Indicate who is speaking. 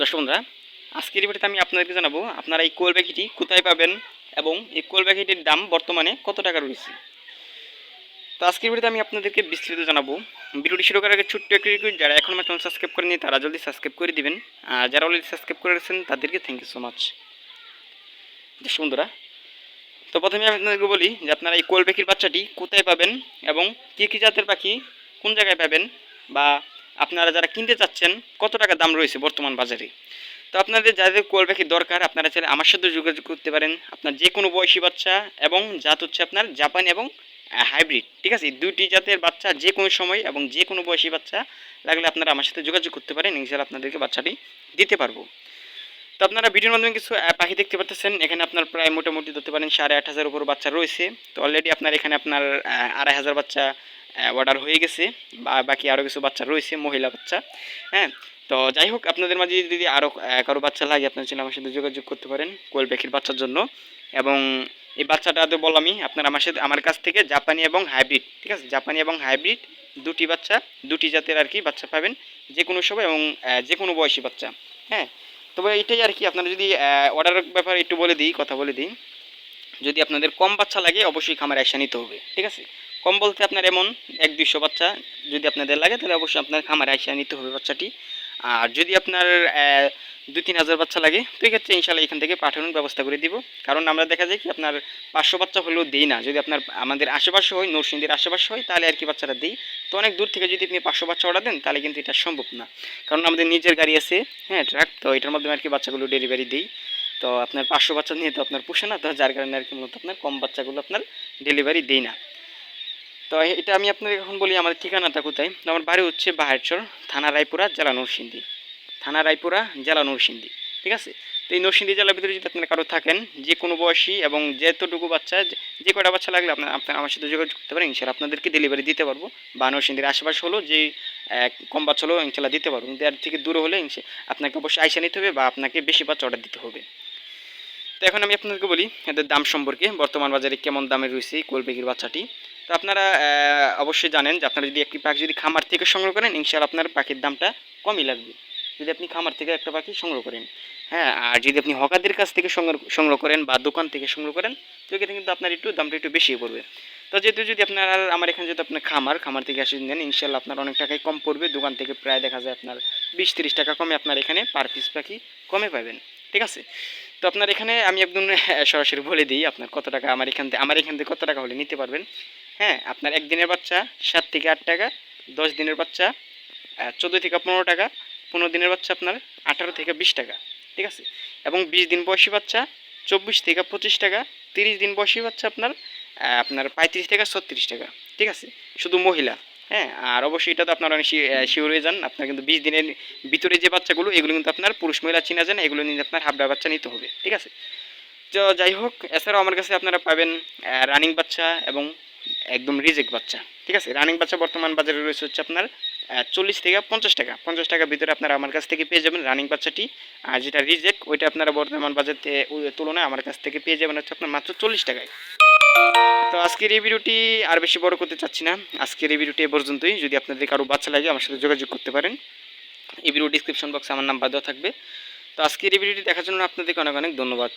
Speaker 1: দর্শক বন্ধুরা, আজকের ভিডিওতে আমি আপনাদেরকে জানাব, আপনারা এই কোয়েল পাখিটি কোথায় পাবেন এবং এই কোয়েল পাখিটির দাম বর্তমানে কত টাকা রয়েছে। তো আজকের ভিডিওতে আমি আপনাদেরকে বিস্তারিত জানাব। ভিডিওটি শুরু করার আগে ছোট্ট একটি রিকোয়েস্ট যারা এখন আমার চ্যানেল সাবস্ক্রাইব করেনি তারা জলদি সাবস্ক্রাইব করে দিবেন। আর যারা অলরেডি সাবস্ক্রাইব করেছেন তাদেরকে থ্যাংক ইউ সো মাচ দর্শক বন্ধুরা, তো প্রথমে আমি আপনাদেরকে বলি যে আপনারা এই কোয়েল পাখির বাচ্চাটি কোথায় পাবেন এবং কী কী জাতের পাখি, কোন জায়গায় পাবেন বা আপনারা যারা কিনতে চাচ্ছেন, কত টাকা দাম রয়েছে বর্তমান বাজারে? তো আপনাদের যাদের কোয়াল পাখি দরকার, আপনারা চাইলে আমার সাথে যোগাযোগ করতে পারেন। আপনার যে কোনো বয়সী বাচ্চা এবং জাত হচ্ছে আপনার জাপান এবং হাইব্রিড ঠিক আছে? দুটি জাতের বাচ্চা যে কোনো সময় এবং যে কোনো বয়সী বাচ্চা লাগলে আপনারা আমার সাথে যোগাযোগ করতে পারেন। ইনশাল্লাহ আপনাদেরকে বাচ্চাটি দিতে পারব। তো আপনারা ভিডিওর মাধ্যমে কিছু পাখি দেখতে পাচ্ছেন এখানে আপনার প্রায় মোটামুটি ধরতে পারেন সাড়ে আট হাজার উপর বাচ্চা রয়েছে। তো অলরেডি আপনার এখানে আপনার আড়াই হাজার বাচ্চা অর্ডার হয়ে গেছে। বা বাকি আরও কিছু বাচ্চা রয়েছে, মহিলা বাচ্চা। হ্যাঁ তো যাই হোক, আপনাদের মাঝে যদি আরও কারও বাচ্চা লাগে, আপনার ছিল আমার সাথে যোগাযোগ করতে পারেন কোয়েল পাখির বাচ্চার জন্য। এবং এই বাচ্চাটা তো বললামই, আপনার আমার সাথে, আমার কাছ থেকে জাপানি এবং হাইব্রিড, ঠিক আছে? জাপানি এবং হাইব্রিড দুটি বাচ্চা, দুটি জাতের আর কি বাচ্চা পাবেন। যে কোনো সময় এবং যে কোনো বয়সী বাচ্চা। হ্যাঁ তবে এটাই আর কি, আপনারা যদি অর্ডারের ব্যাপারে একটু বলে দিই, কথা বলে দিই। যদি আপনাদের কম বাচ্চা লাগে, অবশ্যই খামার অ্যাকশন নিতে হবে, ঠিক আছে? কম বলতে আপনার এমন এক দুইশো বাচ্চা যদি আপনাদের লাগে, তাহলে অবশ্যই আপনার খামারে আইসা নিতে হবে বাচ্চাটি। আর যদি আপনার দুই তিন হাজার বাচ্চা লাগে, তো এক্ষেত্রে ইনশাল্লাহ এখান থেকে পাঠানোর ব্যবস্থা করে দিব। কারণ আমরা দেখা যায় কি, আপনার পাঁচশো বাচ্চা হলেও দিই না। যদি আপনার আমাদের আশেপাশে হয়, নরসিংদীর আশেপাশে হয়, তাহলে আর কি বাচ্চারা দিই। তো অনেক দূর থেকে যদি আপনি পাঁচশো বাচ্চা অর্ডার দেন, তাহলে কিন্তু এটা সম্ভব না। কারণ আমাদের নিজের গাড়ি আছে হ্যাঁ ট্রাক তো এটার মাধ্যমে আর কি বাচ্চাগুলো ডেলিভারি দিই। তো আপনার পাঁচশো বাচ্চা নিয়ে তো আপনার পোষে না, তো যার কারণে আর কি মূলত আপনার কম বাচ্চাগুলো আপনার ডেলিভারি দিই না। তো এটা আমি আপনাকে এখন বলি আমার ঠিকানাটা কোথায়? তো আমার বাড়ি হচ্ছে বাহারচর, থানা রায়পুরা, জেলা নরসিংদী। থানা রায়পুরা, জেলা নরসিংদী, ঠিক আছে? তো এই নরসিংদী জেলার ভিতরে যদি আপনারা কারও থাকেন, যে কোনো বয়সী এবং যেতটুকু বাচ্চা, যে- কটা বাচ্চা লাগলে আপনার আপনার আমার সাথে যোগাযোগ করতে পারেন ইনশাল্লাহ আপনাদেরকে ডেলিভারি দিতে পারব। বা নরসিংদীর আশেপাশে হলো যে কম বাচ্চা হলো ইনশাল্লাহ দিতে পারব। এর থেকে দূরে হলে ইনশা- আপনাকে অবশ্যই আইসা নিতে হবে বা আপনাকে বেশি বাচ্চা অর্ডার দিতে হবে। তো এখন আমি আপনাদেরকে বলি এদের দাম সম্পর্কে, বর্তমান বাজারে কেমন দামে রয়েছে কোলবেগির বাচ্চাটি। তো আপনারা অবশ্যই জানেন যে আপনারা যদি একটি পাখি যদি খামার থেকে সংগ্রহ করেন ইনশাল্লাহ আপনার পাখির দামটা কমই লাগবে। যদি আপনি খামার থেকে একটা পাখি সংগ্রহ করেন হ্যাঁ আর যদি আপনি হকারদের কাছ থেকে সংগ্রহ করেন বা দোকান থেকে সংগ্রহ করেন, তো এক্ষেত্রে কিন্তু আপনার একটু দামটা একটু বেশি পড়বে। তো যেহেতু যদি আপনার আমার এখানে যদি আপনার খামার খামার থেকে আসে নেন ইনশাল্লাহ আপনার অনেক টাকাই কম পড়বে। দোকান থেকে প্রায় দেখা যায় আপনার বিশ তিরিশ টাকা কমে আপনার এখানে পার পিস পাখি কমে পাবেন। ঠিক আছে? তো আপনার এখানে আমি একদম সরাসরি বলে দিই আপনার কত টাকা, আমার এখান থেকে, আমার এখান থেকে কত টাকা হলে নিতে পারবেন। হ্যাঁ আপনার একদিনের বাচ্চা সাত থেকে আট টাকা, দশ দিনের বাচ্চা চোদ্দ থেকে পনেরো টাকা, পনেরো দিনের বাচ্চা আপনার আঠারো থেকে বিশ টাকা, ঠিক আছে? এবং বিশ দিন বয়সী বাচ্চা চব্বিশ থেকে পঁচিশ টাকা, তিরিশ দিন বয়সী বাচ্চা আপনার আপনার পঁয়ত্রিশ থেকে ছত্রিশ টাকা, ঠিক আছে? শুধু মহিলা। হ্যাঁ আর অবশ্যই এটা তো আপনারা অনেক শিওর হয়ে যান। আপনার কিন্তু বিশ দিনের ভিতরে যে বাচ্চাগুলো, এগুলো কিন্তু আপনার পুরুষ মহিলা চিনা যান এগুলো নিয়ে আপনার হাবড়া বাচ্চা নিতে হবে, ঠিক আছে? তো যাই হোক, এছাড়াও আমার কাছে আপনারা পাবেন রানিং বাচ্চা এবং একদম রিজেক্ট বাচ্চা, ঠিক আছে? রানিং বাচ্চা বর্তমান বাজারে রয়েছে হচ্ছে আপনার চল্লিশ থেকে পঞ্চাশ টাকা। পঞ্চাশ টাকার ভিতরে আপনারা আমার কাছ থেকে পেয়ে যাবেন রানিং বাচ্চাটি। আর যেটা রিজেক্ট ওইটা আপনারা বর্তমান বাজার তুলনায় আমার কাছ থেকে পেয়ে যাবেন হচ্ছে আপনার মাত্র চল্লিশ টাকায়। তো আজকের এই ভিডিওটি আর বেশি বড় করতে চাচ্ছি না। আজকের এই ভিডিওটি এ পর্যন্তই। যদি আপনাদের কারও বাচ্চা লাগে, আমার সাথে যোগাযোগ করতে পারেন। এই ভিডিও ডিসক্রিপশন বক্সে আমার নাম্বার দেওয়া থাকবে। তো আজকের এই ভিডিওটি দেখার জন্য আপনাদেরকে অনেক অনেক ধন্যবাদ।